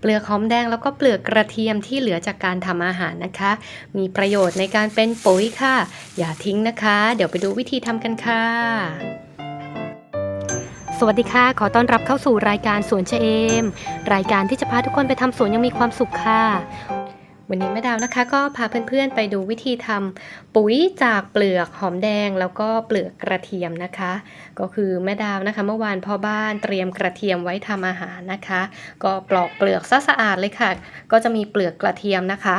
เปลือกหอมแดงแล้วก็เปลือกกระเทียมที่เหลือจากการทำอาหารนะคะ มีประโยชน์ในการเป็นปุ๋ยค่ะ อย่าทิ้งนะคะ เดี๋ยวไปดูวิธีทำกันค่ะ สวัสดีค่ะ ขอต้อนรับเข้าสู่รายการสวนเชเอม รายการที่จะพาทุกคนไปทำสวนอยังมีความสุขค่ะ วันนี้แม่ดาวนะคะก็พาเพื่อนๆไปดูวิธีทำปุ๋ยจากเปลือกหอมแดงแล้วก็เปลือกกระเทียมนะคะ ก็คือแม่ดาวนะคะ เมื่อวานพ่อบ้านเตรียมกระเทียมไว้ทำอาหารนะคะ ก็ปลอกเปลือกซะสะอาดเลยค่ะ ก็จะมีเปลือกกระเทียมนะคะ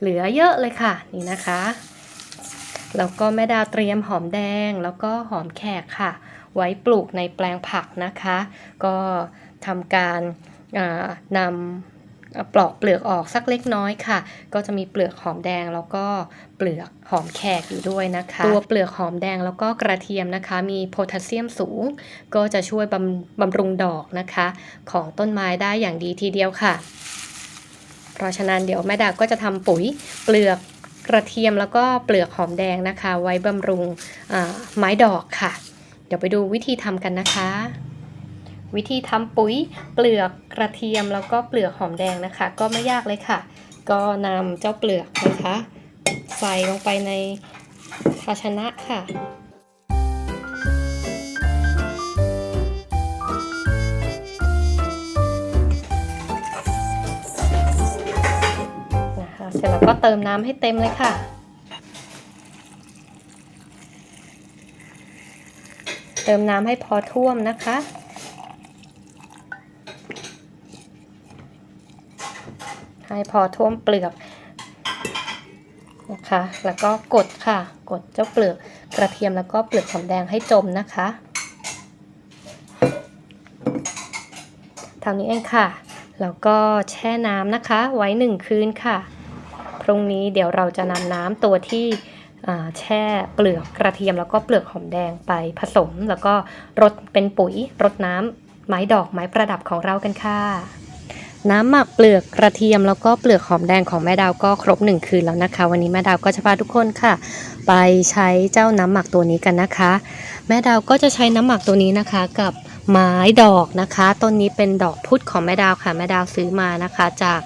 เหลือเยอะเลยค่ะนี่นะคะแล้วก็แม่ดาวเตรียมหอมแดงแล้วก็หอมแขกค่ะ ไว้ปลูกในแปลงผักนะคะ ก็ทำการอ่านำ ปลอกเปลือกออกสักเล็กน้อยค่ะ ก็จะมีเปลือกหอมแดงแล้วก็เปลือกหอมแขกอยู่ด้วยนะคะ ตัวเปลือกหอมแดงแล้วก็กระเทียมนะคะ มีโพแทสเซียมสูง ก็จะช่วยบำบำรุงดอกนะคะ ของต้นไม้ได้อย่างดีทีเดียวค่ะ เพราะฉะนั้นเดี๋ยวแม่ดาก็จะทำปุ๋ยเปลือกกระเทียมแล้วก็เปลือกหอมแดงนะคะ ไว้บำรุงไม้ดอกค่ะ เดี๋ยวไปดูวิธีทำกันนะคะ วิธีทำปุ๋ยเปลือกกระเทียมแล้วก็เปลือกหอมแดงนะคะ ก็ไม่ยากเลยค่ะ ก็นำเจ้าเปลือกนะคะ ใส่ลงไปในภาชนะค่ะนะคะเสร็จแล้วก็เติมน้ำให้เต็มเลยค่ะเติมน้ำให้พอท่วมนะคะ ให้พอท่วมเปลือกนะคะ แล้วก็กดค่ะ กดเจ้าเปลือกกระเทียมแล้วก็เปลือกหอมแดงให้จมนะคะเท่านี้เองค่ะ แล้วก็แช่น้ำนะคะ ไว้หนึ่งคืนค่ะ พรุ่งนี้เดี๋ยวเราจะนำน้ำตัวที่แช่เปลือกกระเทียมแล้วก็เปลือกหอมแดงไปผสม แล้วก็รดเป็นปุ๋ยรดน้ำไม้ดอกไม้ประดับของเรากันค่ะ น้ำหมักเปลือกกระเทียมแล้วก็เปลือกหอมแดงของแม่ดาวก็ครบหนึ่งคืนแล้วนะคะ วันนี้แม่ดาวก็จะพาทุกคนค่ะ ไปใช้เจ้าน้ำหมักตัวนี้กันนะคะ แม่ดาวก็จะใช้น้ำหมักตัวนี้นะคะกับไม้ดอกนะคะต้นนี้เป็นดอกพุธของแม่ดาวค่ะ แม่ดาวซื้อมานะคะ จาก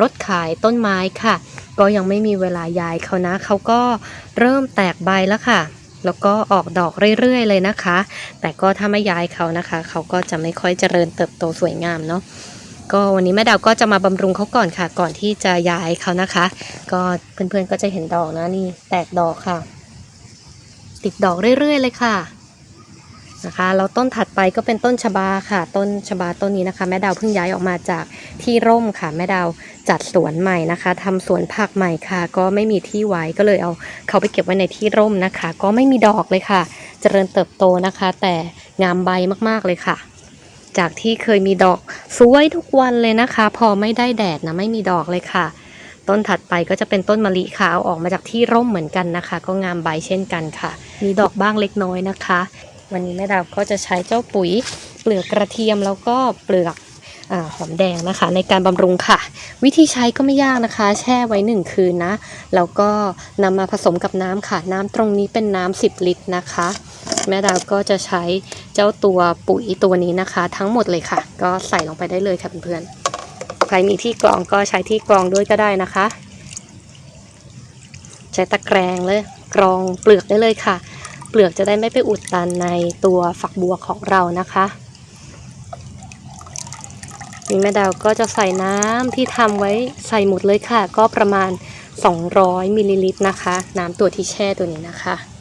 รถขายต้นไม้ค่ะ ก็ยังไม่มีเวลาย้ายเขานะเขาก็เริ่มแตกใบแล้วค่ะแล้วก็ออกดอกเรื่อยๆเลยนะคะ แต่ก็ถ้าไม่ย้ายเขานะคะ เขาก็จะไม่ค่อยเจริญเติบโตสวยงามเนาะ ก็วันนี้แม่ดาวก็จะมาบำรุงเขาก่อนค่ะ ก่อนที่จะย้ายเขานะคะ ก็เพื่อนๆก็จะเห็นดอกนะนี่แตกดอกค่ะ ติดดอกเรื่อยๆเลยค่ะนะคะแล้วต้นถัดไปก็เป็นต้นชบาค่ะ ต้นชบาต้นนี้นะคะ แม่ดาวเพิ่งย้ายออกมาจากที่ร่มค่ะ แม่ดาวจัดสวนใหม่นะคะทำสวนผักใหม่ค่ะ ก็ไม่มีที่ไว้ก็เลยเอาเขาไปเก็บไว้ในที่ร่มนะคะ ก็ไม่มีดอกเลยค่ะ เจริญเติบโตนะคะ แต่งามใบมากๆเลยค่ะ จากที่เคยมีดอกสวยทุกวันเลยนะคะ พอไม่ได้แดดนะไม่มีดอกเลยค่ะ ต้นถัดไปก็จะเป็นต้นมะลิค่ะเออกมาจากที่ร่มเหมือนกันนะคะ ก็งามใบเช่นกันค่ะ มีดอกบ้างเล็กน้อยนะคะ วันนี้แม่ดาวก็จะใช้เจ้าปุ๋ยเปลือกกระเทียมแล้วก็เปลือกอหอมแดงนะคะ ในการบำรุงค่ะ วิธีใช้ก็ไม่ยากนะคะ แช่ไว้หนึ่งคืนนะ แล้วก็นำมาผสมกับน้ำค่ะ น้ำตรงนี้เป็นน้ำ10 ลิตรนะคะ แม่ดาวก็จะใช้เจ้าตัวปุ๋ยตัวนี้นะคะ ทั้งหมดเลยค่ะ ก็ใส่ลงไปได้เลยค่ะเพื่อนๆใครมีที่กรองก็ใช้ที่กรองด้วยก็ได้นะคะ ใช้ตะแกรงเลยกรองเปลือกได้เลยค่ะ เปลือกจะได้ไม่ไปอุดตันในตัวฝักบัวของเรานะคะนี่แม่ดาวก็จะใส่น้ำที่ทำไว้ใส่หมดเลยค่ะ ก็ประมาณ 200มิลลิลิตรนะคะ น้ำตัวที่แช่ตัวนี้นะคะ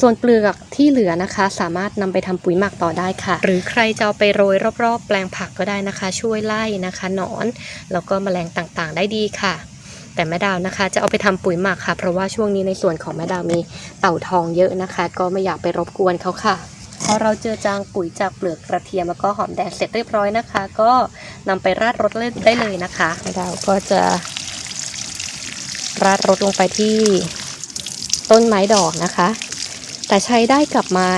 ส่วนเปลือกที่เหลือนะคะ สามารถนำไปทำปุ๋ยหมักต่อได้ค่ะ หรือใครจะเอาไปโรยรอบๆ แปลงผักก็ได้นะคะ ช่วยไล่นะคะหนอน แล้วก็แมลงต่างๆ ได้ดีค่ะ แต่แม่ดาวนะคะ จะเอาไปทำปุ๋ยหมักค่ะ เพราะว่าช่วงนี้ในส่วนของแม่ดาวมีเต่าทองเยอะนะคะ ก็ไม่อยากไปรบกวนเขาค่ะพอเราเจอจางปุ๋ยจากเปลือกกระเทียมแล้วก็หอมแดงเสร็จเรียบร้อยนะคะ ก็นำไปราดรถได้เลยนะคะแม่ดาวก็จะราดรถลงไปที่ต้นไม้ดอกนะคะ แต่ใช้ได้กับไม้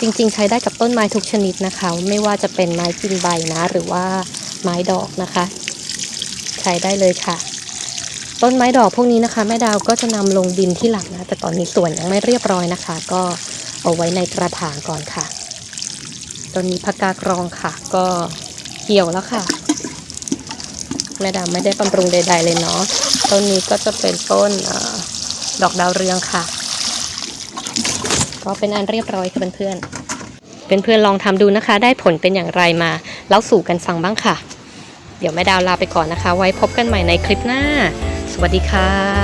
จริงๆ ใช้ได้กับต้นไม้ทุกชนิดนะคะ ไม่ว่าจะเป็นไม้กินใบนะ หรือว่าไม้ดอกนะคะ ใช้ได้เลยค่ะ ต้นไม้ดอกพวกนี้นะคะ แม่ดาวก็จะนำลงดินที่หลังนะ แต่ตอนนี้ส่วนยังไม่เรียบร้อยนะคะ ก็เอาไว้ในกระถางก่อนค่ะต้นนี้ผักกากรองค่ะ ก็เหี่ยวแล้วค่ะ แม่ดาวไม่ได้บำรุงใด ๆ เลยเนาะต้นนี้ก็จะเป็นต้นอดอกดาวเรืองค่ะ ก็เป็นอันเรียบร้อยค่ะเพื่อนๆเพื่อนๆลองทำดูนะคะ ได้ผลเป็นอย่างไรมาเล่าสู่กันฟังบ้างค่ะ เดี๋ยวแม่ดาวลาไปก่อนนะคะ ไว้พบกันใหม่ในคลิปหน้า สวัสดีค่ะ